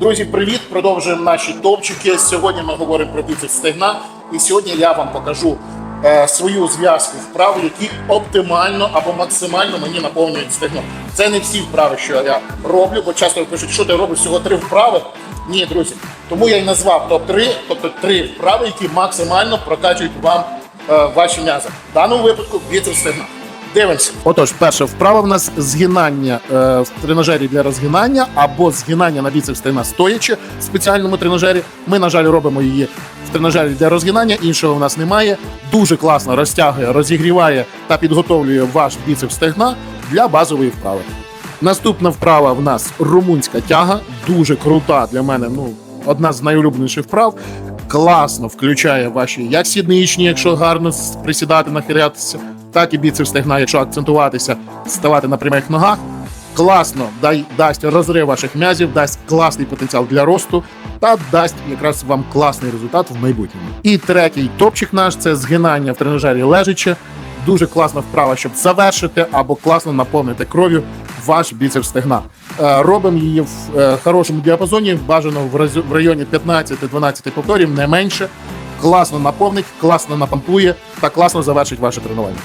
Друзі, привіт! Продовжуємо наші топчики. Сьогодні ми говоримо про біцепс стегна. І сьогодні я вам покажу е, свою зв'язку вправ, які оптимально або максимально мені наповнюють стегно. Це не всі вправи, що я роблю, бо часто пишуть, що ти робиш всього три вправи. Ні, друзі. Тому я й назвав топ-3, тобто три вправи, які максимально прокачують вам е, ваші м'язи. В даному випадку біцепс стегна. Дивимося. Отож, перша вправа в нас згинання е, в тренажері для розгинання або згинання на біцепс стегна стоячи в спеціальному тренажері. Ми, на жаль, робимо її в тренажері для розгинання, іншого в нас немає. Дуже класно розтягує, розігріває та підготовлює ваш біцепс стегна для базової вправи. Наступна вправа в нас румунська тяга, дуже крута для мене. Ну, одна з найулюбленіших вправ. Класно включає ваші як сідничні, якщо гарно присідати, нахилятися, так і біцепс стегна, якщо акцентуватися, ставати на прямих ногах. Класно дай, дасть розрив ваших м'язів, дасть класний потенціал для росту та дасть якраз вам класний результат в майбутньому. І третій топчик наш це згинання в тренажері лежачи. Дуже класна вправа, щоб завершити або класно наповнити кров'ю ваш біцепс стегна. Е, Робимо її в е, хорошому діапазоні, бажано в районі 15-12 повторів, не менше. Класно наповнить, класно напампує та класно завершить ваше тренування.